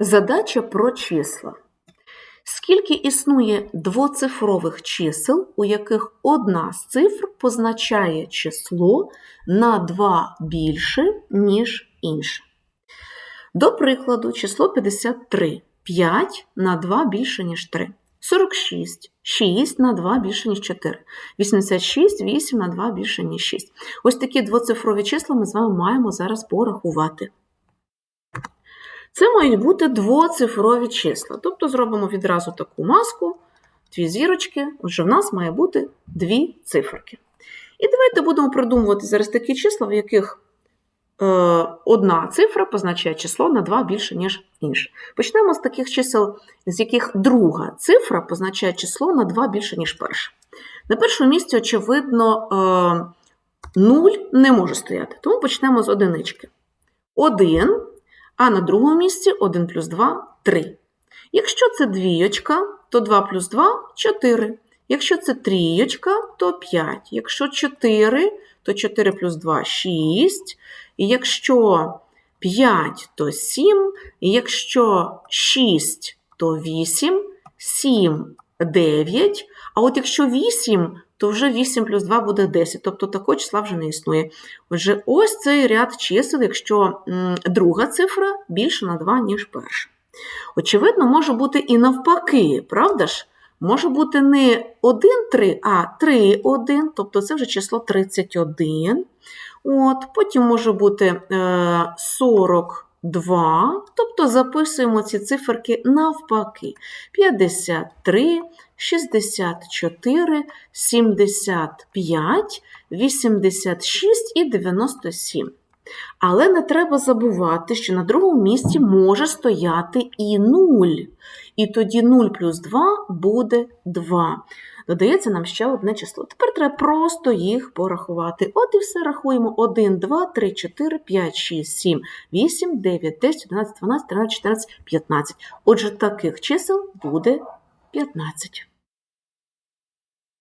Задача про числа. Скільки існує двоцифрових чисел, у яких одна з цифр позначає число на 2 більше, ніж інше? До прикладу, число 53 5 на 2 більше, ніж 3. 46 6 на 2 більше, ніж 4. 86 8 на 2 більше, ніж 6. Ось такі двоцифрові числа ми з вами маємо зараз порахувати. Це мають бути двоцифрові числа. Тобто зробимо відразу таку маску, дві зірочки, отже, в нас має бути дві циферки. І давайте будемо придумувати зараз такі числа, в яких е, одна цифра позначає число на 2 більше, ніж інше. Почнемо з таких чисел, з яких друга цифра позначає число на 2 більше, ніж перше. На першому місці, очевидно, е, 0 не може стояти, тому почнемо з одинички. 1 а на другому місці 1 плюс 2 3. Якщо це двійочка, то 2 плюс 2 4. Якщо це трійочка, то 5. Якщо 4, то 4 плюс 2 6. І якщо 5, то 7. І якщо 6, то 8, 7, 9. А от якщо 8, то вже 8 плюс 2 буде 10, тобто такого числа вже не існує. Отже, ось цей ряд чисел, якщо друга цифра більше на 2, ніж перша. Очевидно, може бути і навпаки, правда ж? Може бути не 1,3, а 31, тобто це вже число 31. От, Потім може бути е, 40. 2, тобто записуємо ці циферки навпаки: 53, 64, 75, 86 і 97. Але не треба забувати, що на другому місці може стояти і 0. І тоді 0 плюс 2 буде 2. Додається нам ще одне число. Тепер треба просто їх порахувати. От і все рахуємо. 1, 2, 3, 4, 5, 6, 7, 8, 9, 10, 11, 12, 13, 14, 15. Отже, таких чисел буде 15.